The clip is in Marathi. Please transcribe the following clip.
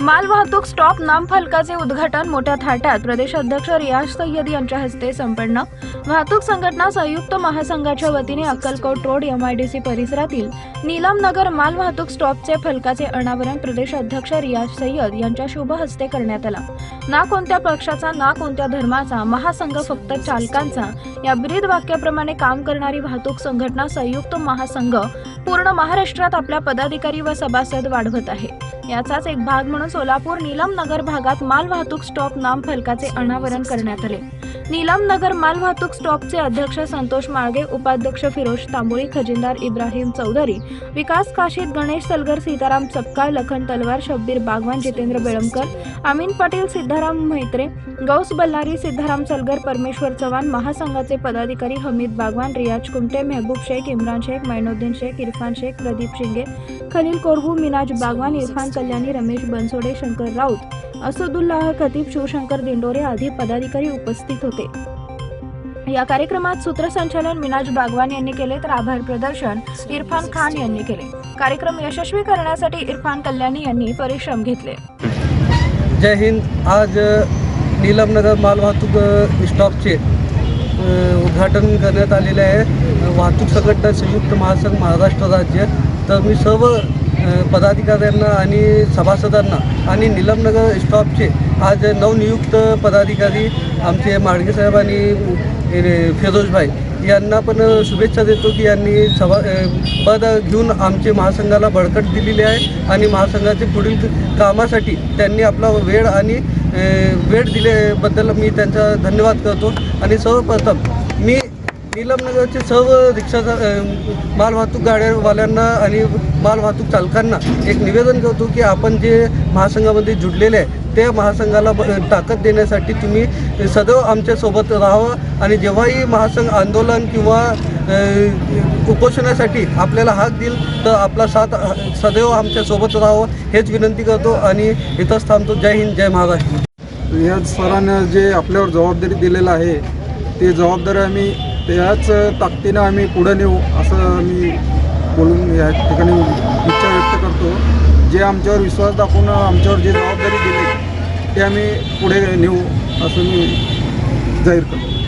मालवाहतूक स्टॉप नामफलकाचे उद्घाटन मोठ्या थाटात. प्रदेशाध्यक्ष रियाज सय्यद यांच्या हस्ते संपन्न. वाहतूक संघटना संयुक्त महासंघाच्या वतीने अक्कलकोट रोड एमआयडीसी परिसरातील नीलमनगर मालवाहतूक स्टॉपचे फलकाचे अनावरण प्रदेश अध्यक्ष रियाज सय्यद यांच्या शुभ हस्ते करण्यात आला. ना कोणत्या पक्षाचा ना कोणत्या धर्माचा महासंघ फक्त चालकांचा या ब्रीद वाक्याप्रमाणे काम करणारी वाहतूक संघटना संयुक्त महासंघ पूर्ण महाराष्ट्रात आपल्या पदाधिकारी व सभासद वाढवत आहे. याचाच एक भाग म्हणून सोलापूर नीलम नगर भागात मालवाहतूक स्टॉप नाम फलकाचे अनावरण करण्यात आले. नीलम नगर मालवाहतूक स्टॉपचे अध्यक्ष संतोष माळगे उपाध्यक्ष फिरोज तांबोळी खजिनदार इब्राहिम चौधरी विकास काशीद गणेश सलगर सीताराम चपकाळ लखन तलवार शब्बीर बागवान जितेंद्र बेळमकर अमीन पाटील सिद्धाराम मैत्रे गौस बल्लारी सिद्धाराम सलगर परमेश्वर चव्हाण महासंघाचे पदाधिकारी हमीद बागवान रियाज कुमटे मेहबूब शेख इम्रान शेख मैनुद्दीन शेख इरफान शेख प्रदीप शिंगे खलील कोरबू मिनाज बागवान इरफान कल्याणी रमेश बनसोडे शंकर राऊत असदुल्लाह खतीब शिवशंकर दिंडोरे आदी पदाधिकारी उपस्थित होते. या कार्यक्रमात सूत्रसंचालन मिनाज बागवान यांनी केले तर आभार प्रदर्शन इरफान खान यांनी केले. कार्यक्रम यशस्वी करण्यासाठी इरफान कल्याणी यांनी परिश्रम घेतले. जय हिंद. आज नीलमनगर मालवाहतूक स्टॉपचे उद्घाटन करण्यात आलेले आहे. वाहतूक संघटना संयुक्त महासंघ महाराष्ट्र राज्य. तर मी सर्व पदाधिकाऱ्यांना आणि सभासदांना आणि निलमनगर स्टॉपचे आज नवनियुक्त पदाधिकारी आमचे माडगे साहेब आणि फिरोजभाई यांना पण शुभेच्छा देतो की यांनी सभा पद घेऊन आमचे महासंघाला बळकट दिलेली आहे आणि महासंघाचे पुढील कामासाठी त्यांनी आपला वेळ आणि वेळ दिल्याबद्दल मी त्यांचा धन्यवाद करतो. आणि सर्वप्रथम नीलमनगरचे सर्व रिक्षा मालवाहतूक गाड्यावाल्यांना आणि मालवाहतूक चालकांना एक निवेदन करतो की आपण जे महासंघामध्ये जुडलेले आहे त्या महासंघाला ब- ताकद देण्यासाठी तुम्ही सदैव आमच्यासोबत राहावं आणि जेव्हाही महासंघ आंदोलन किंवा उपोषणासाठी आपल्याला हाक देईल तर आपला साथ सदैव आमच्यासोबत राहावं हेच विनंती करतो आणि इथंच थांबतो. जय हिंद जय महाराष्ट्र. या सरांना जे आपल्यावर जबाबदारी दिलेलं आहे ते जबाबदारी आम्ही त्याच ताकदीनं आम्ही पुढं नेऊ असं मी बोलून या ठिकाणी इच्छा व्यक्त करतो. जे आमच्यावर विश्वास दाखवून आमच्यावर जे जबाबदारी दिली ते आम्ही पुढे नेऊ असं मी जाहीर करतो.